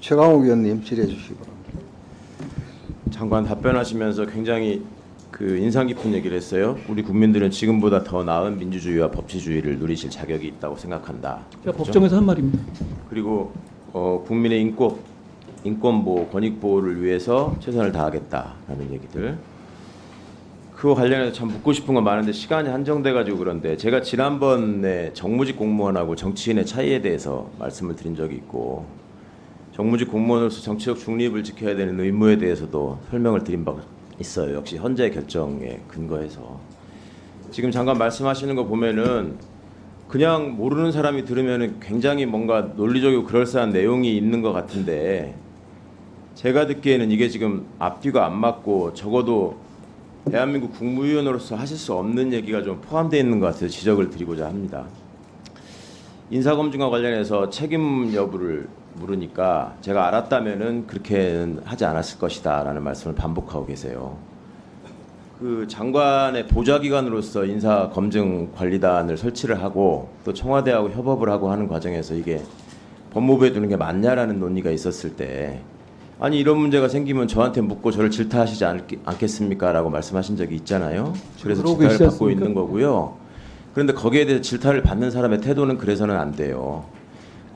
최강욱 의원님 질의해 주시기 바랍니다. 장관 답변하시면서 굉장히 그 인상 깊은 얘기를 했어요. 우리 국민들은 지금보다 더 나은 민주주의와 법치주의를 누리실 자격이 있다고 생각한다. 제가 그렇죠? 법정에서 한 말입니다. 그리고 어, 국민의 인권 인권 보호, 권익 보호를 위해서 최선을 다하겠다라는 얘기들. 그거 관련해서 참 묻고 싶은 건 많은데 시간이 한정돼 가지고 그런데 제가 지난번에 정무직 공무원하고 정치인의 차이에 대해서 말씀을 드린 적이 있고 정무직 공무원으로서 정치적 중립을 지켜야 되는 의무에 대해서도 설명을 드린 바가 있어요. 역시 헌재 결정에 근거해서 지금 잠깐 말씀하시는 거 보면은 그냥 모르는 사람이 들으면은 굉장히 뭔가 논리적이고 그럴싸한 내용이 있는 것 같은데 제가 듣기에는 이게 지금 앞뒤가 안 맞고 적어도 대한민국 국무위원으로서 하실 수 없는 얘기가 좀 포함되어 있는 것 같아서 지적을 드리고자 합니다. 인사검증과 관련해서 책임 여부를 물으니까 제가 알았다면은 그렇게는 하지 않았을 것이다라는 말씀을 반복하고 계세요. 그 장관의 보좌기관으로서 인사검증관리단을 설치를 하고 또 청와대하고 협업을 하고 하는 과정에서 이게 법무부에 두는 게 맞냐라는 논의가 있었을 때 아니 이런 문제가 생기면 저한테 묻고 저를 질타하시지 않겠, 않겠습니까 라고 말씀하신 적이 있잖아요. 그래서 질타를 받고? 있는 거고요. 그런데 거기에 대해서 질타를 받는 사람의 태도는 그래서는 안 돼요.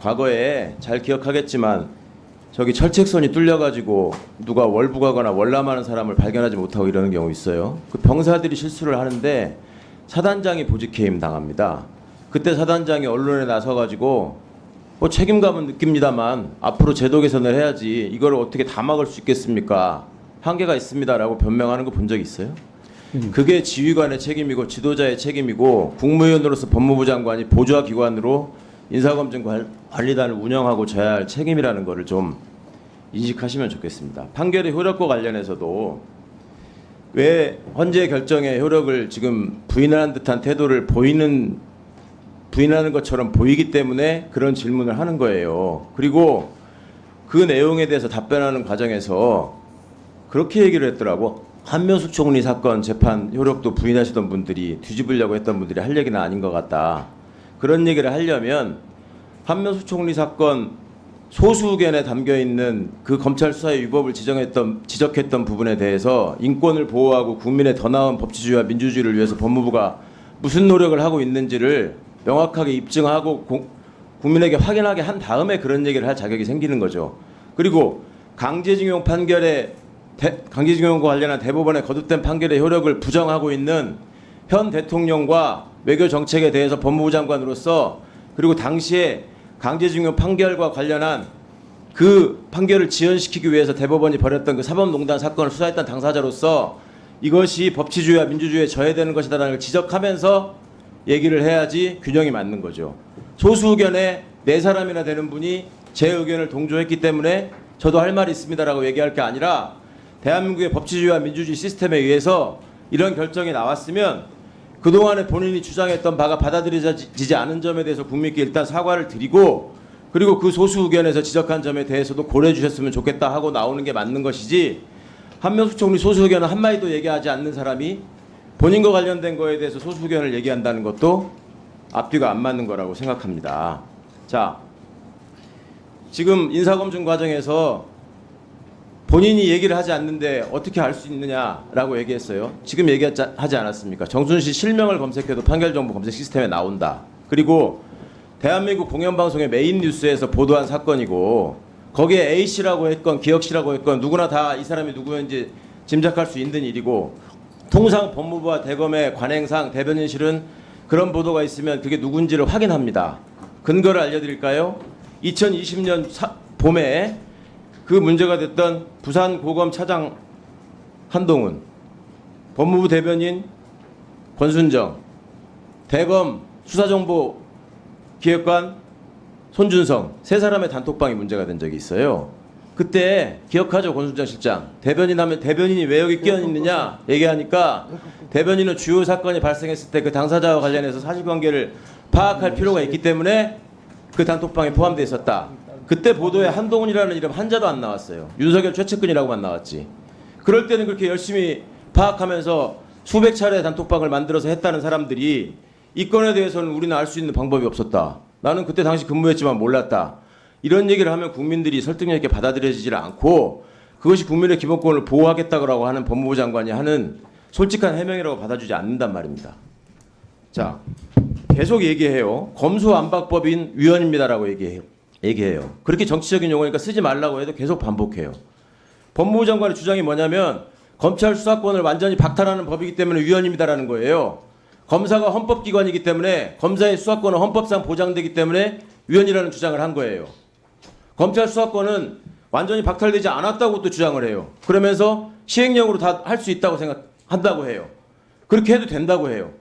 과거에 잘 기억하겠지만 저기 철책선이 뚫려가지고 누가 월북하거나 월남하는 사람을 발견하지 못하고 이러는 경우 있어요. 그 병사들이 실수를 하는데 사단장이 보직해임 당합니다. 그때 사단장이 언론에 나서가지고 뭐 책임감은 느낍니다만 앞으로 제도 개선을 해야지 이걸 어떻게 다 막을 수 있겠습니까? 한계가 있습니다라고 변명하는 거 본 적 있어요? 그게 지휘관의 책임이고 지도자의 책임이고 국무위원으로서 법무부 장관이 보좌 기관으로 인사검증 관- 관리단을 운영하고 져야 할 책임이라는 거를 좀 인식하시면 좋겠습니다. 판결의 효력과 관련해서도 왜 헌재 결정의 효력을 지금 부인하는 듯한 태도를 보이는 부인하는 것처럼 보이기 때문에 그런 질문을 하는 거예요. 그리고 그 내용에 대해서 답변하는 과정에서 그렇게 얘기를 했더라고. 한명숙 총리 사건 재판 효력도 부인하시던 분들이 뒤집으려고 했던 분들이 할 얘기는 아닌 것 같다. 그런 얘기를 하려면 한명숙 총리 사건 소수 의견에 담겨 있는 그 검찰 수사의 위법을 지정했던 지적했던 부분에 대해서 인권을 보호하고 국민의 더 나은 법치주의와 민주주의를 위해서 법무부가 무슨 노력을 하고 있는지를 명확하게 입증하고 공- 국민에게 확인하게 한 다음에 그런 얘기를 할 자격이 생기는 거죠. 그리고 강제징용 판결에 대- 강제징용과 관련한 대법원의 거듭된 판결의 효력을 부정하고 있는 현 대통령과 외교 정책에 대해서 법무부 장관으로서 그리고 당시에 강제징용 판결과 관련한 그 판결을 지연시키기 위해서 대법원이 벌였던 그 사법농단 사건을 수사했던 당사자로서 이것이 법치주의와 민주주의에 저해되는 것이다라는 걸 지적하면서 얘기를 해야지 균형이 맞는 거죠. 소수 의견에 네 사람이나 되는 분이 제 의견을 동조했기 때문에 저도 할 말이 있습니다라고 얘기할 게 아니라 대한민국의 법치주의와 민주주의 시스템에 의해서 이런 결정이 나왔으면 그동안에 본인이 주장했던 바가 받아들여지지 않은 점에 대해서 국민께 일단 사과를 드리고 그리고 그 소수 의견에서 지적한 점에 대해서도 고려해 주셨으면 좋겠다 하고 나오는 게 맞는 것이지 한명숙 총리 소수 의견은 한마디도 얘기하지 않는 사람이 본인과 관련된 거에 대해서 소수 의견을 얘기한다는 것도 앞뒤가 안 맞는 거라고 생각합니다. 자, 지금 인사검증 과정에서 본인이 얘기를 하지 않는데 어떻게 알 수 있느냐라고 얘기했어요. 지금 얘기하지 않았습니까? 정순실 실명을 검색해도 판결 정보 검색 시스템에 나온다. 그리고 대한민국 공영방송의 메인 뉴스에서 보도한 사건이고 거기에 A 씨라고 했건 기혁 씨라고 했건 누구나 다 이 사람이 누구인지 짐작할 수 있는 일이고 통상 법무부와 대검의 관행상 대변인실은 그런 보도가 있으면 그게 누군지를 확인합니다. 근거를 알려드릴까요? 2020년 사- 봄에 그 문제가 됐던 부산 고검 차장 한동훈, 법무부 대변인 권순정, 대검 수사정보 기획관 손준성 세 사람의 단톡방이 문제가 된 적이 있어요. 그때 기억하죠 권순정 실장 대변인 하면 대변인이 왜 여기 끼어 있느냐 얘기하니까 대변인은 주요 사건이 발생했을 때 그 당사자와 관련해서 사실관계를 파악할 필요가 있기 때문에 그 단톡방에 포함되어 있었다. 그때 보도에 한동훈이라는 이름 한자도 안 나왔어요. 윤석열 최측근이라고만 나왔지. 그럴 때는 그렇게 열심히 파악하면서 수백 차례 단톡방을 만들어서 했다는 사람들이 이 건에 대해서는 우리는 알 수 있는 방법이 없었다. 나는 그때 당시 근무했지만 몰랐다. 이런 얘기를 하면 국민들이 설득력 있게 받아들여지질 않고 그것이 국민의 기본권을 보호하겠다고 하는 법무부 장관이 하는 솔직한 해명이라고 받아주지 않는단 말입니다. 자, 계속 얘기해요. 검수완박법인 위헌입니다라고 얘기해요. 얘기해요. 그렇게 정치적인 용어니까 쓰지 말라고 해도 계속 반복해요. 법무부 장관의 주장이 뭐냐면 검찰 수사권을 완전히 박탈하는 법이기 때문에 위헌입니다라는 거예요. 검사가 헌법기관이기 때문에 검사의 수사권은 헌법상 보장되기 때문에 위헌이라는 주장을 한 거예요. 검찰 수사권은 완전히 박탈되지 않았다고 또 주장을 해요. 그러면서 시행령으로 다 할 수 있다고 생각한다고 해요. 그렇게 해도 된다고 해요.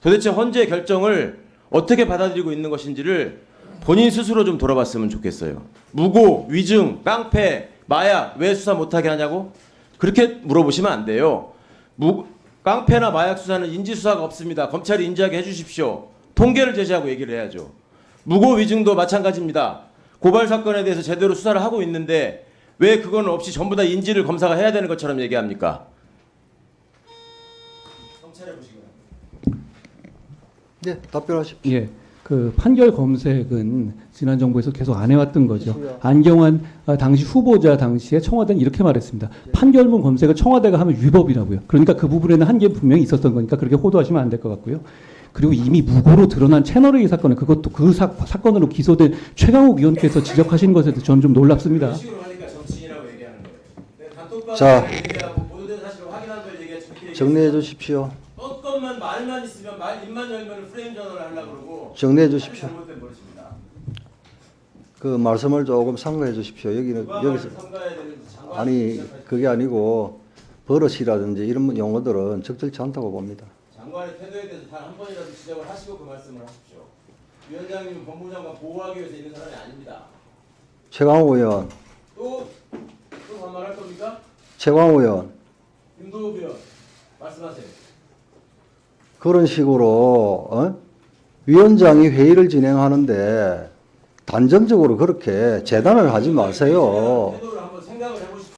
도대체 헌재 결정을 어떻게 받아들이고 있는 것인지를 본인 스스로 좀 돌아봤으면 좋겠어요. 무고, 위증, 깡패, 마약 왜 수사 못하게 하냐고? 그렇게 물어보시면 안 돼요. 무, 깡패나 마약 수사는 인지 수사가 없습니다. 검찰이 인지하게 해주십시오. 통계를 제시하고 얘기를 해야죠. 무고 위증도 마찬가지입니다. 고발 사건에 대해서 제대로 수사를 하고 있는데 왜 그건 없이 전부 다 인지를 검사가 해야 되는 것처럼 얘기합니까? 네, 답변하십시오. 예. 그 판결 검색은 지난 정부에서 계속 안 해왔던 거죠. 안경환 아, 당시 후보자 당시에 청와대는 이렇게 말했습니다. 판결문 검색을 청와대가 하면 위법이라고요. 그러니까 그 부분에는 한계 분명히 있었던 거니까 그렇게 호도하시면 안 될 것 같고요. 그리고 이미 무고로 드러난 채널A 사건은 그것도 그 사, 사건으로 기소된 최강욱 의원께서 지적하신 것에 대해서 저는 좀 놀랍습니다. 내가 단톡방에 자. 정리해 주십시오. 떴건만 말만 있으면 말 입만 열면 프레임 전환을 하려고 그러고 정리해 주십시오. 잘못된 버릇입니다. 그 말씀을 조금 상고해 주십시오. 여기는 누가 여기서 말을 삼가야 되는지 장관 아니 그게 아니고 버릇이라든지 이런 용어들은 적절치 않다고 봅니다. 장관의 태도에 대해서 단 한 번이라도 지적을 하시고 그 말씀을 하십시오. 위원장님은 법무부 장관 보호하기 위해서 있는 사람이 아닙니다. 최광우 의원, 또, 또 반말할 겁니까? 최광우 의원 윤도욱 의원 말씀하세요. 그런 식으로 어? 위원장이 회의를 진행하는데 단정적으로 그렇게 재단을 하지 마세요.